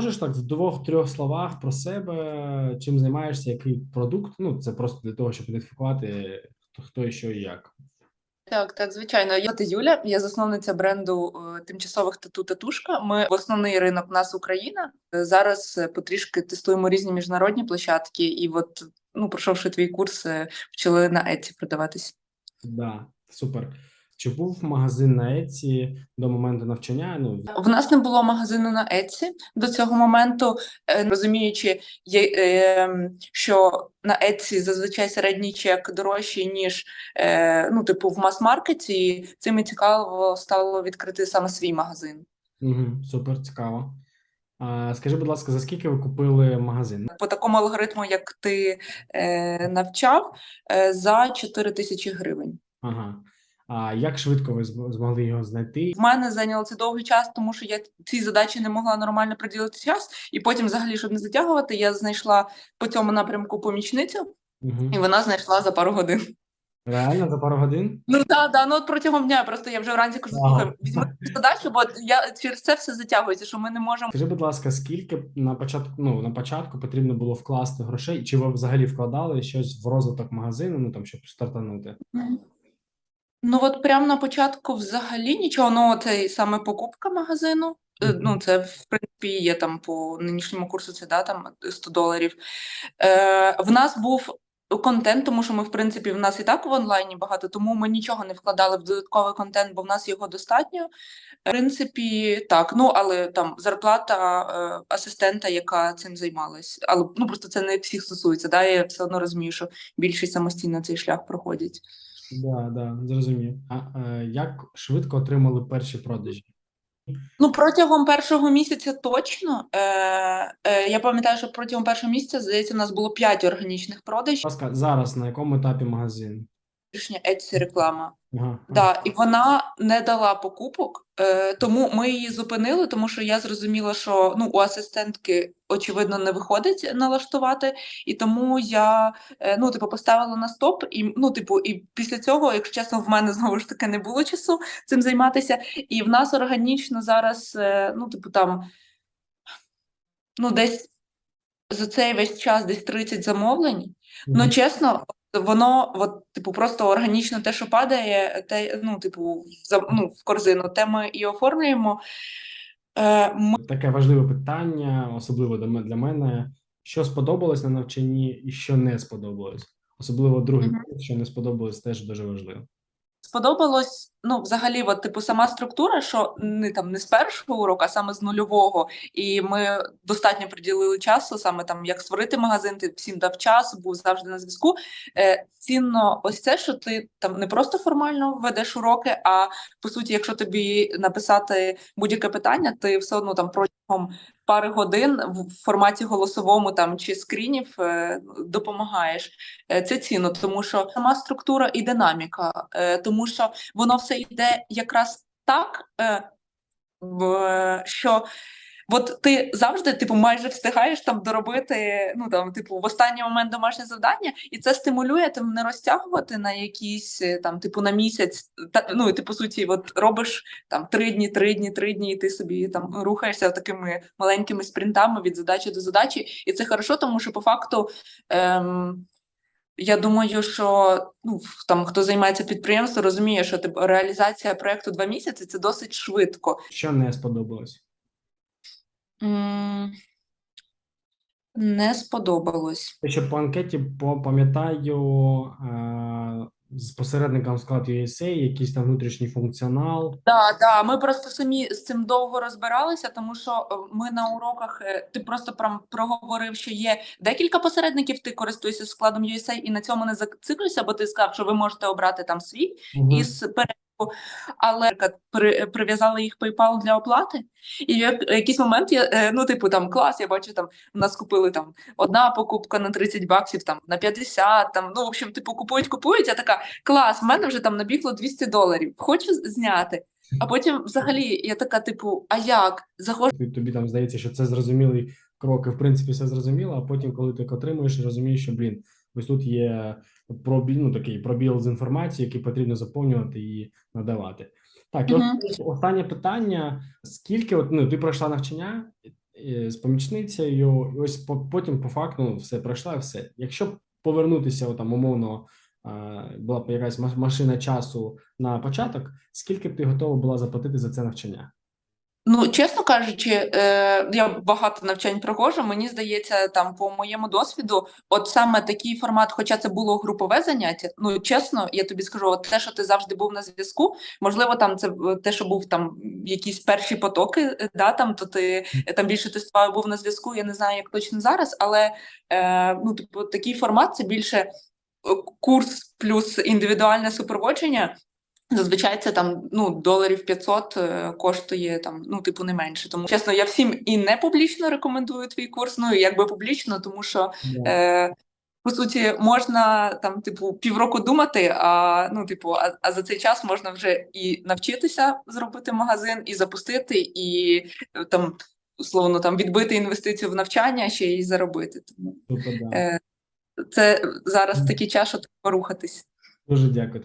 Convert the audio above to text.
можеш так в двох-трьох словах про себе, чим займаєшся, який продукт? Ну, це просто для того, щоб ідентифікувати, хто, хто і що і як. Так, так, звичайно. Я звати Юля, я засновниця бренду е, тимчасових тату татушка. Ми в основний ринок у нас Україна. Е, Зараз е, потрішки тестуємо різні міжнародні площадки, і от, ну, пройшовши твій курс, е, почали на Etsy продаватись. Да, супер. Чи був магазин на Etsy до моменту навчання? Ну, В нас не було магазину на Etsy до цього моменту, е, розуміючи, е, що на Etsy зазвичай середній чек дорожчий, ніж е, ну, типу, в мас-маркеті. і Цим і цікаво стало відкрити саме свій магазин. угу, супер, цікаво. Скажи, будь ласка, за скільки ви купили магазин? По такому алгоритму, як ти е, навчав, е, за 4 тисячі гривень. Ага. А як швидко ви змогли його знайти? В мене зайняло це довгий час, тому що я ці задачі не могла нормально приділити час. І потім, взагалі, щоб не затягувати, я знайшла по цьому напрямку помічницю, Угу. і вона знайшла за пару годин. Реально за пару годин? Ну так, да, ну от протягом дня просто я вже вранці кажу, Ага. слухай, візьми задачу, бо я через це все затягується, що ми не можемо. Скажи, будь ласка, скільки на початку, ну, на початку потрібно було вкласти грошей? Чи ви взагалі вкладали щось в розвиток магазину, ну там, щоб стартанути? Ну от прямо на початку взагалі нічого. Ну, це саме покупка магазину. Е, Мгм. Ну, це в принципі є там по нинішньому курсу, це да, там 100 доларів. Е, в нас був контент, тому що ми, в принципі, в нас і так в онлайні багато, тому ми нічого не вкладали в додатковий контент, бо в нас його достатньо. В принципі, так. Ну, але там зарплата е, асистента, яка цим займалась. Але ну просто це не всіх стосується. Да? Я все одно розумію, що більшість самостійно цей шлях проходять. Да, да, зрозумів. А е, як швидко отримали перші продажі? Ну, протягом першого місяця точно. Е, е, я пам'ятаю, що протягом першого місяця, здається, у нас було 5 органічних продажів. Будь ласка, зараз на якому етапі магазин? Внутрішня Etsy реклама. Ага, Да, і вона не дала покупок, е, тому ми її зупинили, тому що я зрозуміла, що ну, у асистентки, очевидно, не виходить налаштувати, і тому я е, ну, типу, поставила на стоп, і ну, типу, і після цього, якщо чесно, в мене знову ж таки не було часу цим займатися. І в нас органічно зараз, е, ну, типу, там ну, десь за цей весь час десь 30 замовлень. Ну, чесно, воно, от, типу, просто органічно те, що падає, те, ну, типу, за, ну, в корзину, те ми і оформлюємо. Е, ми Таке важливе питання, особливо для мене. Що сподобалось на навчанні і що не сподобалось? Особливо другий Мгм. пункт, що не сподобалось, теж дуже важливо. Сподобалось, ну, взагалі, от, типу, сама структура, що не там не з першого уроку, а саме з нульового. І ми достатньо приділили часу, саме там як створити магазин, ти всім дав час, був завжди на зв'язку. Е, цінно ось це, що ти там не просто формально ведеш уроки, а по суті, якщо тобі написати будь-яке питання, ти все одно там протягом пари годин в форматі голосовому там чи скрінів е, допомагаєш. Е, Це ціно, тому що сама структура і динаміка, е, тому що воно все йде якраз так, що от ти завжди, типу, майже встигаєш там доробити, ну там, типу, в останній момент домашнє завдання, і це стимулює там не розтягувати на якісь е, там, типу, на місяць. Та, ну ти по суті, от робиш там три дні, три дні, три дні, і ти собі там рухаєшся такими маленькими спринтами від задачі до задачі. І це хорошо, тому що по факту. Ем, я думаю, що ну, там хто займається підприємством, розуміє, що типу, реалізація проекту два місяці це досить швидко. Що не сподобалось? М, Не сподобалось. Те, що по анкеті по- пам'ятаю е, з посередником склад USA, якийсь там внутрішній функціонал. Да, да, ми просто самі з цим довго розбиралися, тому що е, ми на уроках е, ти просто прям проговорив, що є декілька посередників, ти користуєшся складом USA і на цьому не зациклюйся, бо ти сказав, що ви можете обрати там свій Мгм. із переліку, але наприклад, при, прив'язали їх PayPal для оплати. І в як- якийсь момент я е, ну, типу, там клас, я бачу, там нас купили там одна покупка на 30 баксів, там на 50, там, ну, в общем, типу, купують, купують. Я така, клас, в мене вже там набігло 200 доларів. Хочу зняти. А потім, взагалі, я така, типу, а як? Заходжу. Тобі там здається, що це зрозумілий крок, і в принципі все зрозуміло, а потім, коли ти отримуєш, розумієш, що блін, ось тут є пробіл, ну такий пробіл з інформації, який потрібно заповнювати і надавати. Так, і Мгм. от останнє питання: скільки, от ну ти пройшла навчання, е, з помічницею, і ось по- потім по факту ну, все пройшла все. Якщо повернутися, от, там умовно була б якась машина часу на початок, скільки б ти готова була заплатити за це навчання? Ну, чесно кажучи, е, я багато навчань проходжу. Мені здається, там по моєму досвіду, от саме такий формат, хоча це було групове заняття. Ну чесно, я тобі скажу, от те, що ти завжди був на зв'язку, можливо, там це те, що був там якісь перші потоки, е, да, там то ти е, там більше тестував, був на зв'язку. Я не знаю, як точно зараз, але е, ну, типу, такий формат це більше е, курс плюс індивідуальне супроводження. Зазвичай це там ну доларів 500 е, коштує там, ну типу не менше. Тому чесно, я всім і не публічно рекомендую твій курс. Ну і якби публічно, тому що е, по суті можна там, типу, півроку думати. А ну, типу, а, а за цей час можна вже і навчитися зробити магазин, і запустити, і е, там условно там відбити інвестицію в навчання, ще й заробити. Тому е, це зараз такий час, що треба рухатись. Дуже дякую.